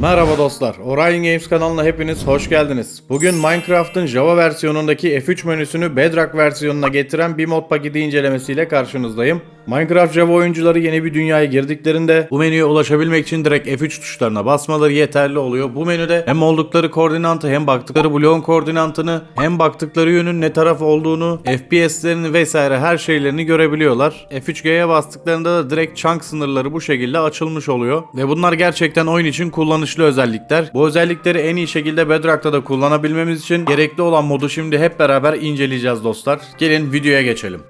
Merhaba dostlar, Orion Games kanalına hepiniz hoş geldiniz. Bugün Minecraft'ın Java versiyonundaki F3 menüsünü Bedrock versiyonuna getiren bir mod paketi incelemesiyle karşınızdayım. Minecraft Java oyuncuları yeni bir dünyaya girdiklerinde bu menüye ulaşabilmek için direkt F3 tuşlarına basmaları yeterli oluyor. Bu menüde hem oldukları koordinatı hem baktıkları bloğun koordinatını hem baktıkları yönün ne taraf olduğunu, FPS'lerini vesaire her şeylerini görebiliyorlar. F3G'ye bastıklarında da direkt chunk sınırları bu şekilde açılmış oluyor. Ve bunlar gerçekten oyun için kullanışlı özellikler. Bu özellikleri en iyi şekilde Bedrock'ta da kullanabilmemiz için gerekli olan modu şimdi hep beraber inceleyeceğiz dostlar. Gelin videoya geçelim.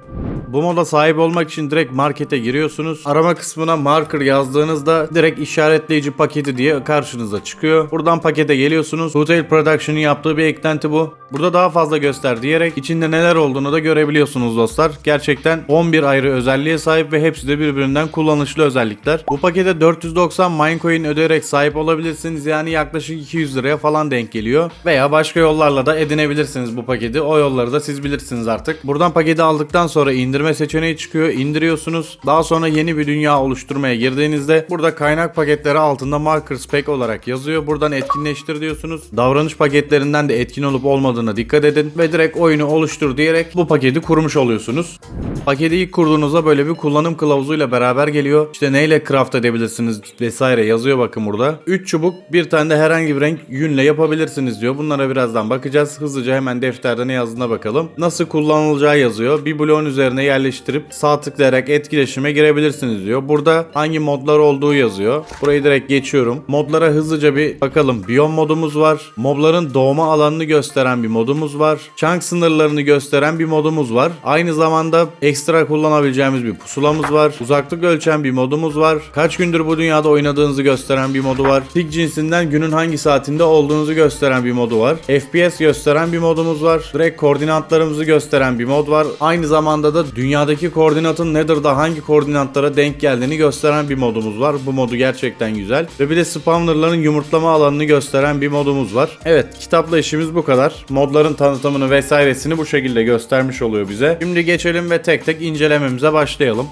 Bu moda sahip olmak için direkt markete giriyorsunuz. Arama kısmına marker yazdığınızda direkt işaretleyici paketi diye karşınıza çıkıyor. Buradan pakete geliyorsunuz. Hotel Production'ın yaptığı bir eklenti bu. Burada daha fazla göster diyerek içinde neler olduğunu da görebiliyorsunuz dostlar. Gerçekten 11 ayrı özelliğe sahip ve hepsi de birbirinden kullanışlı özellikler. Bu pakete 490 Minecoin ödeyerek sahip olabilirsiniz. Yani yaklaşık 200 liraya falan denk geliyor. Veya başka yollarla da edinebilirsiniz bu paketi. O yolları da siz bilirsiniz artık. Buradan paketi aldıktan sonra indirme seçeneği çıkıyor. İndiriyorsunuz. Daha sonra yeni bir dünya oluşturmaya girdiğinizde burada kaynak paketleri altında marker spec olarak yazıyor. Buradan etkinleştir diyorsunuz. Davranış paketlerinden de etkin olup olmadığına dikkat edin ve direkt oyunu oluştur diyerek bu paketi kurmuş oluyorsunuz. Paketi ilk kurduğunuzda böyle bir kullanım kılavuzuyla beraber geliyor. İşte neyle craft edebilirsiniz vesaire yazıyor bakın burada. 3 çubuk bir tane de herhangi bir renk yünle yapabilirsiniz diyor. Bunlara birazdan bakacağız. Hızlıca hemen defterde ne yazdığına bakalım. Nasıl kullanılacağı yazıyor. Bir bloğun üzerine yerleştirip sağ tıklayarak etkileşime girebilirsiniz diyor. Burada hangi modlar olduğu yazıyor. Burayı direkt geçiyorum. Modlara hızlıca bir bakalım. Biyom modumuz var. Mobların doğma alanını gösteren bir modumuz var. Chunk sınırlarını gösteren bir modumuz var. Aynı zamanda ekstra kullanabileceğimiz bir pusulamız var. Uzaklık ölçen bir modumuz var. Kaç gündür bu dünyada oynadığınızı gösteren bir modu var. Pik cinsinden günün hangi saatinde olduğunuzu gösteren bir modu var. FPS gösteren bir modumuz var. Direkt koordinatlarımızı gösteren bir mod var. Aynı zamanda da dünyadaki koordinatın Nether'da hangi koordinatlara denk geldiğini gösteren bir modumuz var. Bu modu gerçekten güzel. Ve bir de spawnerların yumurtlama alanını gösteren bir modumuz var. Evet kitapla işimiz bu kadar. Modların tanıtımını vesairesini bu şekilde göstermiş oluyor bize. Şimdi geçelim ve tek tek incelememize başlayalım.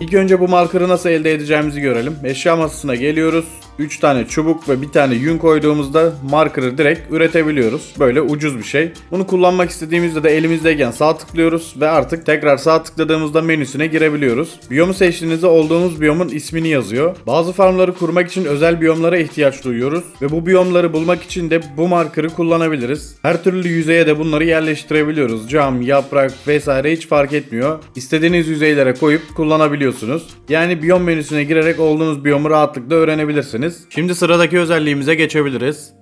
İlk önce bu markerı nasıl elde edeceğimizi görelim. Eşya masasına geliyoruz. 3 tane çubuk ve bir tane yün koyduğumuzda markerı direkt üretebiliyoruz. Böyle ucuz bir şey. Bunu kullanmak istediğimizde de elimizdeyken sağ tıklıyoruz ve artık tekrar sağ tıkladığımızda menüsüne girebiliyoruz. Biyomu seçtiğinizde olduğumuz biyomun ismini yazıyor. Bazı farmları kurmak için özel biyomlara ihtiyaç duyuyoruz ve bu biyomları bulmak için de bu markerı kullanabiliriz. Her türlü yüzeye de bunları yerleştirebiliyoruz. Cam, yaprak vesaire hiç fark etmiyor. İstediğiniz yüzeylere koyup kullanabiliyorsunuz. Yani biyom menüsüne girerek olduğunuz biyomu rahatlıkla öğrenebilirsiniz. Şimdi sıradaki özelliğimize geçebiliriz.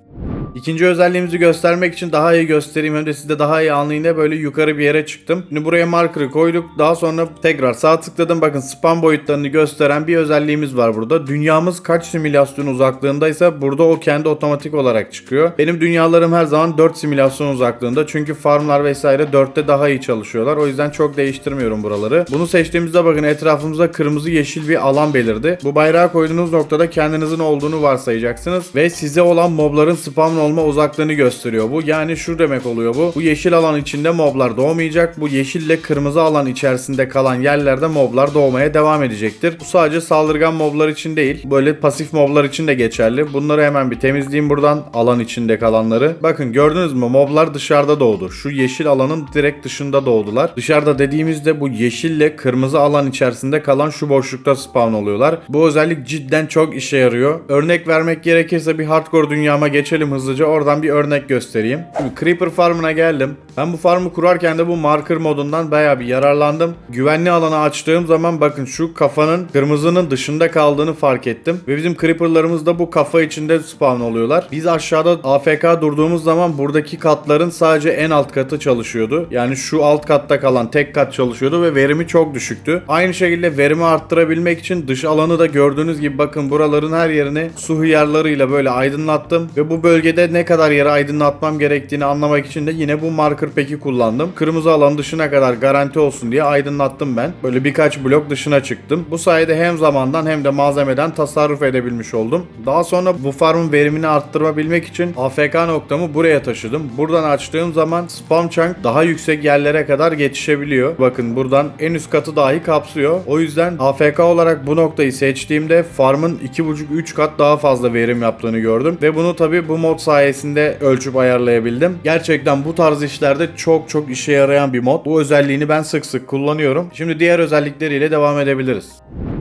İkinci özelliğimizi göstermek için daha iyi göstereyim hem de siz de daha iyi anlayın diye böyle yukarı bir yere çıktım. Şimdi buraya marker'ı koyduk. Daha sonra tekrar sağ tıkladım. Bakın span boyutlarını gösteren bir özelliğimiz var burada. Dünyamız kaç simülasyon uzaklığındaysa burada o kendi otomatik olarak çıkıyor. Benim dünyalarım her zaman 4 simülasyon uzaklığında. Çünkü farmlar vesaire 4'te daha iyi çalışıyorlar. O yüzden çok değiştirmiyorum buraları. Bunu seçtiğimizde bakın etrafımızda kırmızı yeşil bir alan belirdi. Bu bayrağı koyduğunuz noktada kendinizin olduğunu varsayacaksınız. Ve size olan mobların spawn olma uzaklığını gösteriyor bu. Yani şu demek oluyor bu. Bu yeşil alan içinde moblar doğmayacak. Bu yeşille kırmızı alan içerisinde kalan yerlerde moblar doğmaya devam edecektir. Bu sadece saldırgan moblar için değil. Böyle pasif moblar için de geçerli. Bunları hemen bir temizleyeyim buradan. Alan içinde kalanları. Bakın gördünüz mü? Moblar dışarıda doğdu. Şu yeşil alanın direkt dışında doğdular. Dışarıda dediğimizde bu yeşille kırmızı alan içerisinde kalan şu boşlukta spawn oluyorlar. Bu özellik cidden çok işe yarıyor. Örnek vermek gerekirse bir hardcore dünyama geçelim hızlıca. Oradan bir örnek göstereyim. Şimdi Creeper Farm'ına geldim. Ben bu farmı kurarken de bu marker modundan bayağı bir yararlandım. Güvenli alanı açtığım zaman bakın şu kafanın kırmızının dışında kaldığını fark ettim. Ve bizim Creeper'larımız da bu kafa içinde spawn oluyorlar. Biz aşağıda AFK durduğumuz zaman buradaki katların sadece en alt katı çalışıyordu. Yani şu alt katta kalan tek kat çalışıyordu ve verimi çok düşüktü. Aynı şekilde verimi arttırabilmek için dış alanı da gördüğünüz gibi bakın buraların her yerini su hıyarlarıyla böyle aydınlattım. Ve bu bölgede şekilde ne kadar yere aydınlatmam gerektiğini anlamak için de yine bu marker peki kullandım. Kırmızı alan dışına kadar garanti olsun diye aydınlattım ben. Böyle birkaç blok dışına çıktım. Bu sayede hem zamandan hem de malzemeden tasarruf edebilmiş oldum. Daha sonra bu farmın verimini arttırabilmek için AFK noktamı buraya taşıdım. Buradan açtığım zaman spam chunk daha yüksek yerlere kadar geçişebiliyor. Bakın buradan en üst katı dahi kapsıyor. O yüzden AFK olarak bu noktayı seçtiğimde farmın 2.5-3 kat daha fazla verim yaptığını gördüm. Ve bunu tabi bu mod sayesinde ölçüp ayarlayabildim. Gerçekten bu tarz işlerde çok çok işe yarayan bir mod. Bu özelliğini ben sık sık kullanıyorum. Şimdi diğer özellikleriyle devam edebiliriz.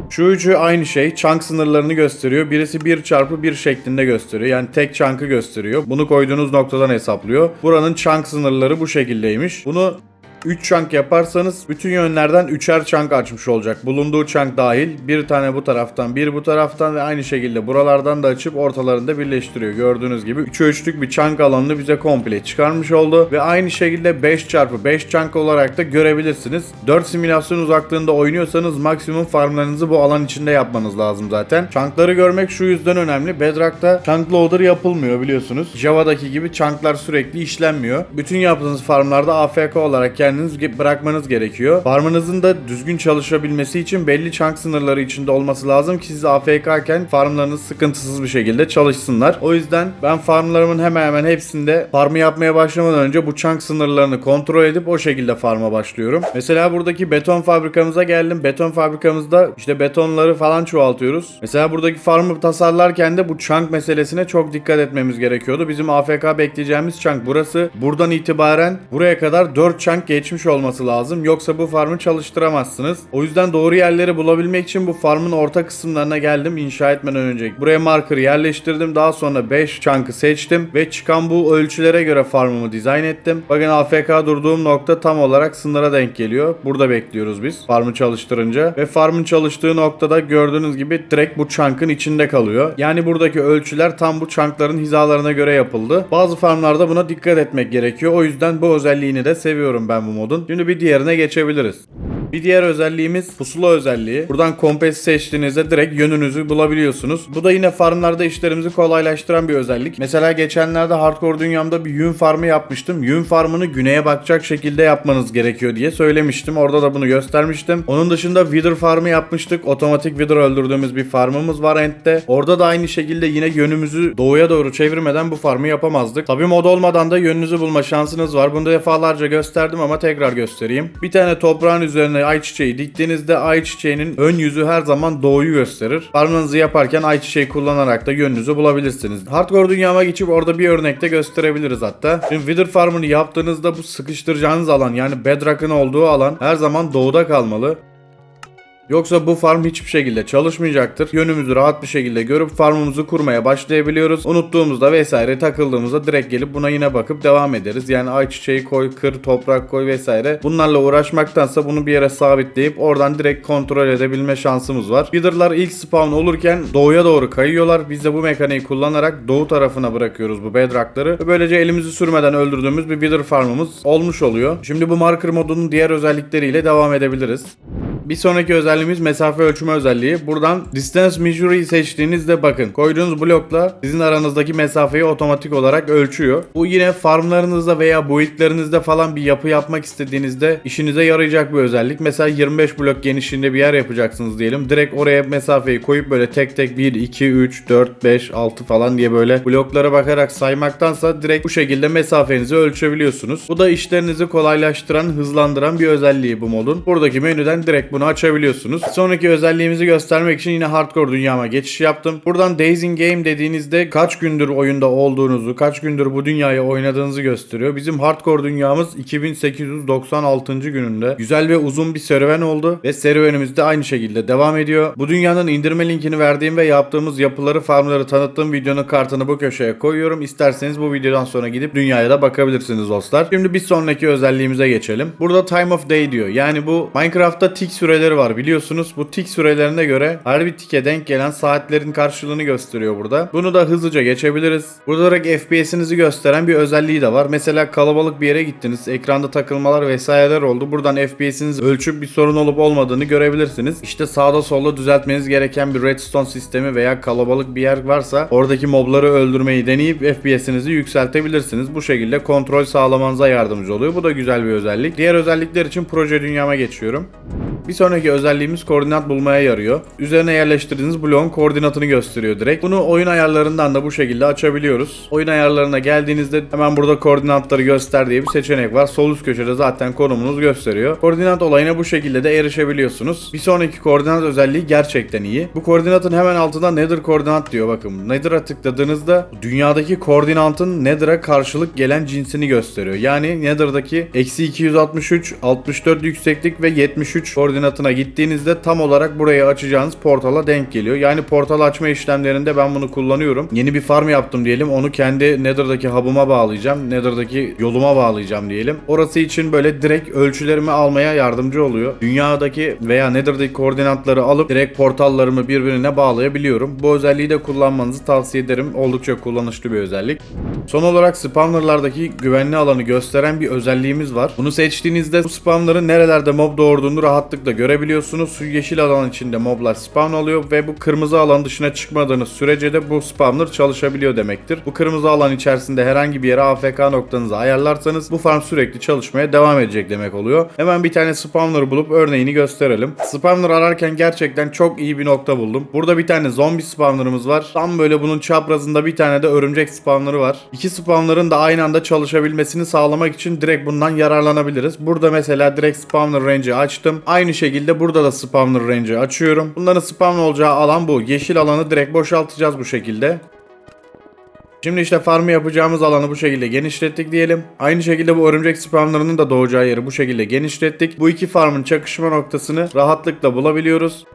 Şu üçü aynı şey. Chunk sınırlarını gösteriyor. Birisi 1 çarpı 1 şeklinde gösteriyor. Yani tek chunk'ı gösteriyor. Bunu koyduğunuz noktadan hesaplıyor. Buranın chunk sınırları bu şekildeymiş. Bunu 3 chunk yaparsanız bütün yönlerden 3'er chunk açmış olacak. Bulunduğu chunk dahil bir tane bu taraftan bir bu taraftan ve aynı şekilde buralardan da açıp ortalarında birleştiriyor. Gördüğünüz gibi 3'e 3'lük bir chunk alanını bize komple çıkarmış oldu. Ve aynı şekilde 5 çarpı 5 chunk olarak da görebilirsiniz. 4 simülasyon uzaklığında oynuyorsanız maksimum farmlarınızı bu alan içinde yapmanız lazım zaten. Chunkları görmek şu yüzden önemli. Bedrock'ta chunk loader yapılmıyor biliyorsunuz. Java'daki gibi chunklar sürekli işlenmiyor. Bütün yaptığınız farmlarda AFK olarak kendiniz bırakmanız gerekiyor. Farmınızın da düzgün çalışabilmesi için belli chunk sınırları içinde olması lazım ki siz AFK'ken farmlarınız sıkıntısız bir şekilde çalışsınlar. O yüzden ben farmlarımın hemen hemen hepsinde farmı yapmaya başlamadan önce bu chunk sınırlarını kontrol edip o şekilde farma başlıyorum. Mesela buradaki beton fabrikamıza geldim. Beton fabrikamızda işte betonları falan çoğaltıyoruz. Mesela buradaki farmı tasarlarken de bu chunk meselesine çok dikkat etmemiz gerekiyordu. Bizim AFK bekleyeceğimiz chunk burası. Buradan itibaren buraya kadar 4 chunk geçmiş olması lazım. Yoksa bu farmı çalıştıramazsınız. O yüzden doğru yerleri bulabilmek için bu farmın orta kısımlarına geldim inşa etmeden önce. Buraya marker yerleştirdim. Daha sonra 5 chunk'ı seçtim ve çıkan bu ölçülere göre farmımı dizayn ettim. Bakın AFK durduğum nokta tam olarak sınıra denk geliyor. Burada bekliyoruz biz farmı çalıştırınca ve farmın çalıştığı noktada gördüğünüz gibi direkt bu chunk'ın içinde kalıyor. Yani buradaki ölçüler tam bu chunk'ların hizalarına göre yapıldı. Bazı farmlarda buna dikkat etmek gerekiyor. O yüzden bu özelliğini de seviyorum ben bu modun. Şimdi bir diğerine geçebiliriz. Bir diğer özelliğimiz pusula özelliği. Buradan kompas seçtiğinizde direkt yönünüzü bulabiliyorsunuz. Bu da yine farmlarda işlerimizi kolaylaştıran bir özellik. Mesela geçenlerde hardcore dünyamda bir yün farmı yapmıştım. Yün farmını güneye bakacak şekilde yapmanız gerekiyor diye söylemiştim. Orada da bunu göstermiştim. Onun dışında wither farmı yapmıştık. Otomatik wither öldürdüğümüz bir farmımız var End'de. Orada da aynı şekilde yine yönümüzü doğuya doğru çevirmeden bu farmı yapamazdık. Tabi mod olmadan da yönünüzü bulma şansınız var. Bunu defalarca gösterdim ama tekrar göstereyim. Bir tane toprağın üzerine ayçiçeği diktiğinizde ayçiçeğinin ön yüzü her zaman doğuyu gösterir. Farmınızı yaparken ayçiçeği kullanarak da yönünüzü bulabilirsiniz. Hardcore dünyama geçip orada bir örnekte gösterebiliriz hatta. Şimdi Wither farmını yaptığınızda bu sıkıştıracağınız alan yani bedrock'ın olduğu alan her zaman doğuda kalmalı. Yoksa bu farm hiçbir şekilde çalışmayacaktır. Yönümüzü rahat bir şekilde görüp farmımızı kurmaya başlayabiliyoruz. Unuttuğumuzda vesaire takıldığımızda direkt gelip buna yine bakıp devam ederiz. Yani ayçiçeği koy, kır, toprak koy vesaire. Bunlarla uğraşmaktansa bunu bir yere sabitleyip oradan direkt kontrol edebilme şansımız var. Wither'lar ilk spawn olurken doğuya doğru kayıyorlar. Biz de bu mekaniği kullanarak doğu tarafına bırakıyoruz bu bedrockları. Böylece elimizi sürmeden öldürdüğümüz bir Wither farmımız olmuş oluyor. Şimdi bu marker modunun diğer özellikleriyle devam edebiliriz. Bir sonraki özelliğimiz mesafe ölçme özelliği. Buradan distance measure'ı seçtiğinizde bakın koyduğunuz blokla sizin aranızdaki mesafeyi otomatik olarak ölçüyor. Bu yine farmlarınızda veya build'lerinizde falan bir yapı yapmak istediğinizde işinize yarayacak bir özellik. Mesela 25 blok genişliğinde bir yer yapacaksınız diyelim. Direkt oraya mesafeyi koyup böyle tek tek 1, 2, 3, 4, 5, 6 falan diye böyle bloklara bakarak saymaktansa direkt bu şekilde mesafenizi ölçebiliyorsunuz. Bu da işlerinizi kolaylaştıran, hızlandıran bir özelliği bu modun. Buradaki menüden direkt bunu açabiliyorsunuz. Sonraki özelliğimizi göstermek için yine hardcore dünyama geçiş yaptım. Buradan Days in Game dediğinizde kaç gündür oyunda olduğunuzu, kaç gündür bu dünyayı oynadığınızı gösteriyor. Bizim hardcore dünyamız 2896. gününde. Güzel ve uzun bir serüven oldu ve serüvenimiz de aynı şekilde devam ediyor. Bu dünyanın indirme linkini verdiğim ve yaptığımız yapıları, farmları tanıttığım videonun kartını bu köşeye koyuyorum. İsterseniz bu videodan sonra gidip dünyaya da bakabilirsiniz dostlar. Şimdi bir sonraki özelliğimize geçelim. Burada Time of Day diyor. Yani bu Minecraft'ta tik süren süreleri var biliyorsunuz. Bu tik sürelerine göre her bir tike denk gelen saatlerin karşılığını gösteriyor burada. Bunu da hızlıca geçebiliriz. Burada direkt FPS'inizi gösteren bir özelliği de var. Mesela kalabalık bir yere gittiniz. Ekranda takılmalar vesaireler oldu. Buradan FPS'iniz ölçüp bir sorun olup olmadığını görebilirsiniz. İşte sağda solda düzeltmeniz gereken bir redstone sistemi veya kalabalık bir yer varsa oradaki mobları öldürmeyi deneyip FPS'inizi yükseltebilirsiniz. Bu şekilde kontrol sağlamanıza yardımcı oluyor. Bu da güzel bir özellik. Diğer özellikler için proje dünyama geçiyorum. Bir sonraki özelliğimiz koordinat bulmaya yarıyor. Üzerine yerleştirdiğiniz bloğun koordinatını gösteriyor direkt. Bunu oyun ayarlarından da bu şekilde açabiliyoruz. Oyun ayarlarına geldiğinizde hemen burada koordinatları göster diye bir seçenek var. Sol üst köşede zaten konumunuz gösteriyor. Koordinat olayına bu şekilde de erişebiliyorsunuz. Bir sonraki koordinat özelliği gerçekten iyi. Bu koordinatın hemen altında Nether koordinat diyor bakın. Nether'a tıkladığınızda dünyadaki koordinatın Nether'a karşılık gelen cinsini gösteriyor. Yani Nether'daki eksi 263, 64 yükseklik ve 73 koordinatına gittiğinizde tam olarak burayı açacağınız portala denk geliyor. Yani portal açma işlemlerinde ben bunu kullanıyorum. Yeni bir farm yaptım diyelim. Onu kendi Nether'daki hub'ıma bağlayacağım. Nether'daki yoluma bağlayacağım diyelim. Orası için böyle direkt ölçülerimi almaya yardımcı oluyor. Dünyadaki veya Nether'daki koordinatları alıp direkt portallarımı birbirine bağlayabiliyorum. Bu özelliği de kullanmanızı tavsiye ederim. Oldukça kullanışlı bir özellik. Son olarak spawnerlardaki güvenli alanı gösteren bir özelliğimiz var. Bunu seçtiğinizde bu spawnerların nerelerde mob doğurduğunu rahatlıkla görebiliyorsunuz. Şu yeşil alan içinde moblar spawn oluyor ve bu kırmızı alan dışına çıkmadığınız sürece de bu spawner çalışabiliyor demektir. Bu kırmızı alan içerisinde herhangi bir yere AFK noktanızı ayarlarsanız bu farm sürekli çalışmaya devam edecek demek oluyor. Hemen bir tane spawner bulup örneğini gösterelim. Spawner ararken gerçekten çok iyi bir nokta buldum. Burada bir tane zombi spawnerımız var. Tam böyle bunun çaprazında bir tane de örümcek spawnerı var. İki spawner'ın da aynı anda çalışabilmesini sağlamak için direkt bundan yararlanabiliriz. Burada mesela direkt spawner range'i açtım. Aynı şekilde burada da spawner range'i açıyorum. Bunların spawn olacağı alan bu. Yeşil alanı direkt boşaltacağız bu şekilde. Şimdi işte farmı yapacağımız alanı bu şekilde genişlettik diyelim. Aynı şekilde bu örümcek spawnlarının da doğacağı yeri bu şekilde genişlettik. Bu iki farmın çakışma noktasını rahatlıkla bulabiliyoruz.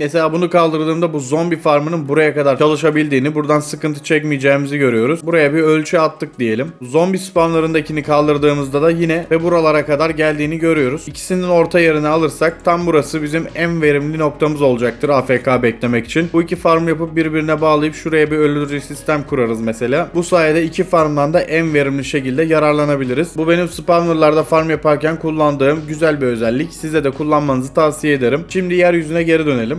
Mesela bunu kaldırdığımda bu zombi farmının buraya kadar çalışabildiğini, buradan sıkıntı çekmeyeceğimizi görüyoruz. Buraya bir ölçü attık diyelim. Zombi spawnlarındakini kaldırdığımızda da yine ve buralara kadar geldiğini görüyoruz. İkisinin orta yerini alırsak tam burası bizim en verimli noktamız olacaktır AFK beklemek için. Bu iki farm yapıp birbirine bağlayıp şuraya bir öldürücü sistem kurarız mesela. Bu sayede iki farmdan da en verimli şekilde yararlanabiliriz. Bu benim spawnerlarda farm yaparken kullandığım güzel bir özellik. Size de kullanmanızı tavsiye ederim. Şimdi yeryüzüne geri dönelim.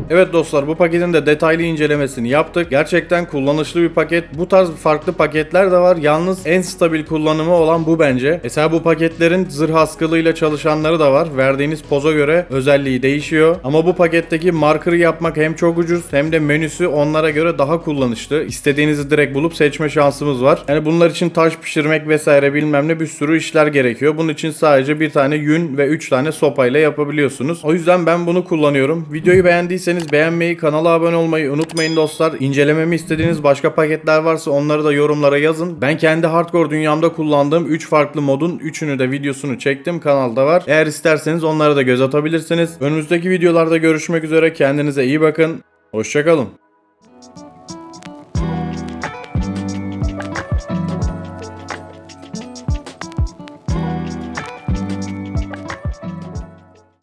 Evet dostlar bu paketin de detaylı incelemesini yaptık. Gerçekten kullanışlı bir paket. Bu tarz farklı paketler de var. Yalnız en stabil kullanımı olan bu bence. Mesela bu paketlerin zırh askılıyla çalışanları da var. Verdiğiniz poza göre özelliği değişiyor. Ama bu paketteki marker'ı yapmak hem çok ucuz hem de menüsü onlara göre daha kullanışlı. İstediğinizi direkt bulup seçme şansımız var. Yani bunlar için taş pişirmek vesaire bilmem ne bir sürü işler gerekiyor. Bunun için sadece bir tane yün ve 3 tane sopayla yapabiliyorsunuz. O yüzden ben bunu kullanıyorum. Videoyu beğendiyseniz beğenmeyi, kanala abone olmayı unutmayın dostlar. İncelememi istediğiniz başka paketler varsa onları da yorumlara yazın. Ben kendi hardcore dünyamda kullandığım 3 farklı modun 3'ünü de videosunu çektim. Kanalda var. Eğer isterseniz onlara da göz atabilirsiniz. Önümüzdeki videolarda görüşmek üzere. Kendinize iyi bakın. Hoşçakalın.